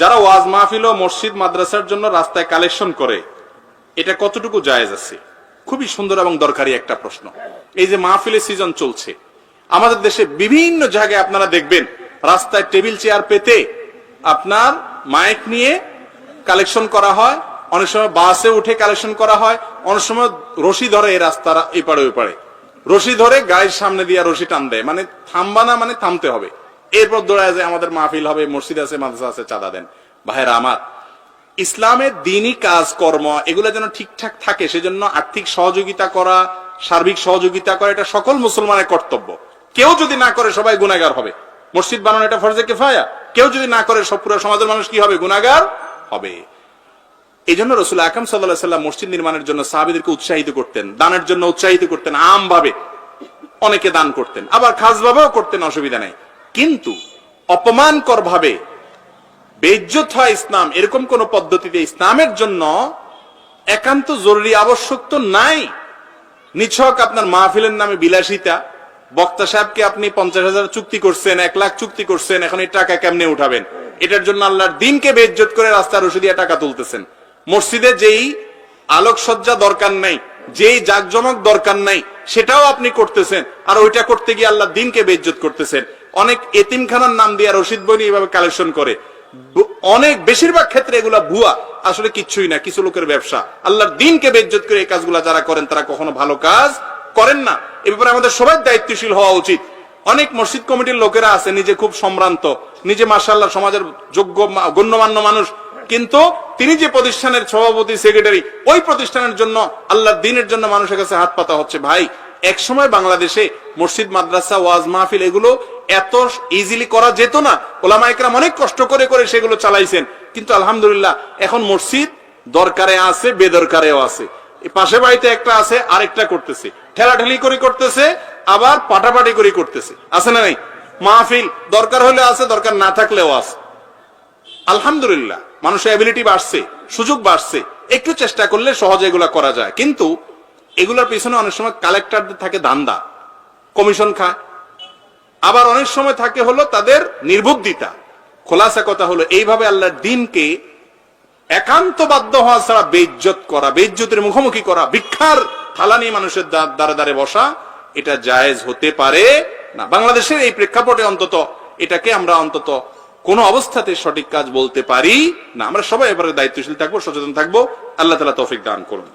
যারা ওয়াজ মাহফিল ও মসজিদ মাদ্রাসার জন্য রাস্তায় কালেকশন করে, এটা কতটুকু জায়েজ আছে? খুবই সুন্দর এবং দরকারি একটা প্রশ্ন। এই যে মাহফিলের সিজন চলছে, আমাদের দেশে বিভিন্ন জায়গায় আপনারা দেখবেন, রাস্তায় টেবিল চেয়ার পেতে আপনার মাইক নিয়ে কালেকশন করা হয়, অনেক সময় বাসে উঠে কালেকশন করা হয়, অনেক সময় রশি ধরে এই রাস্তার এপারে ওপারে রশি ধরে গায়ের সামনে দিয়ে রশি টান দেয় মানে থামবা না মানে থামতে হবে। এরপর দৌড়ায় যে আমাদের মাহফিল হবে, মসজিদ আছে, মাদ্রাসা আছে, চাঁদা দেন। ভাইরা আমার ইসলামের দিনই কাজ, কর্ম, এগুলো যেন ঠিকঠাক থাকে, সেজন্য আর্থিক সহযোগিতা করা, সার্বিক সহযোগিতা করা, এটা সকল মুসলমানের কর্তব্য। কেউ যদি না করে, সবাই গুনাগার হবে। মসজিদ বানানো, এটা ফরজে কেফায়া। কেউ যদি না করে, সব পুরো সমাজের মানুষ কি হবে? গুনাগার হবে। এই জন্য রসুল আকাম সাল্লাহ সাল্লাম মসজিদ নির্মাণের জন্য সাহাবিদেরকে উৎসাহিত করতেন, দানের জন্য উৎসাহিত করতেন আমভাবে অনেকে দান করতেন। আবার খাস ভাবেও করতেন, অসুবিধা নেই। কিন্তু অপমানকর ভাবে বেজ্জত হয় ইসলাম, এরকম কোন পদ্ধতিতে ইসলামের জন্য একান্ত জরুরি আবশ্যক তো নাই। নিছক আপনার মাহফিলের নামে বিলাসিতা। বক্তা সাহেবকে আপনি পঞ্চাশ হাজার চুক্তি করছেন, এক লাখ চুক্তি করছেন, এখন এই টাকা কেমনে উঠাবেন? এটার জন্য আল্লাহর দিনকে বেজ্জত করে রাস্তার রসি দিয়ে টাকা তুলতেছেন। মসজিদে যেই আলোকসজ্জা দরকার নাই, যেই জাকজমক দরকার নাই সেটাও আপনি করতেছেন। আর ওইটা করতে গিয়ে আল্লাহ দিনকে বেজ্জত করতেছেন। অনেক এতিমখানার নাম দিয়ে আর রশিদ বই এইভাবে কালেকশন করে। অনেক বেশিরভাগ ক্ষেত্রে এগুলা ভুয়া। আসলে কিছুই না, কিছু লোকের ব্যবসা। আল্লাহর দিনকে বেজ্জত করে এই কাজগুলা যারা করেন, তারা কখনো ভালো কাজ করেন না। এ ব্যাপারে আমাদের সবাই দায়িত্বশীল হওয়া উচিত। অনেক মসজিদ কমিটির লোকেরা আছে, নিজে খুব সম্ভ্রান্ত, নিজে মাসাল্লাহ সমাজের যোগ্য গণ্যমান্য মানুষ। কিন্তু তিনি যে প্রতিষ্ঠানের সভাপতি সেক্রেটারি ওই প্রতিষ্ঠানের জন্য আল্লাহর দিনের জন্য মানুষের কাছে হাত পাতা হচ্ছে। ভাই এক সময় বাংলাদেশে মসজিদ, মাদ্রাসা, ওয়াজ, মাহফিল এগুলো এত ইজিলি করা যেত না। ওলামা একরাম অনেক কষ্ট করে করে সেগুলো চালাইছেন। কিন্তু আলহামদুলিল্লাহ, এখন মসজিদ দরকারে আছে, বেদরকারেও আছে। পাশে বাড়িতে একটা আছে, আরেকটা করতেছে। ঠেলাঠেলি করে করতেছে, আবার পাটাপাটি করে করতেছে। আছে না নাই? মাহফিল দরকার হলে আছে, দরকার না থাকলেও আছে। আলহামদুলিল্লাহ, মানুষের অ্যাবিলিটি বাড়ছে, সুযোগ বাড়ছে। একটু চেষ্টা করলে সহজে এগুলা করা যায়। কিন্তু এগুলোর পিছনে অনেক সময় কালেক্টরদের থাকে দান্দা কমিশন খায়। আবার অনেক সময় থাকে হলো তাদের নির্বুদ্ধিতা। খোলাসা কথা হলো, এইভাবে আল্লাহর দিনকে একান্ত বাধ্য হওয়া ছাড়া বেজ্জত করা বেজ্জতের মুখোমুখি করা, ভিক্ষার থালা নিয়ে মানুষের দ্বারে দ্বারে বসা, এটা জায়েজ হতে পারে না। বাংলাদেশের এই প্রেক্ষাপটে অন্তত এটাকে আমরা অন্তত কোন অবস্থাতে সঠিক কাজ বলতে পারি না। আমরা সবাই এবারে দায়িত্বশীল থাকব, সচেতন থাকব। আল্লাহ তালা তৌফিক দান করুন।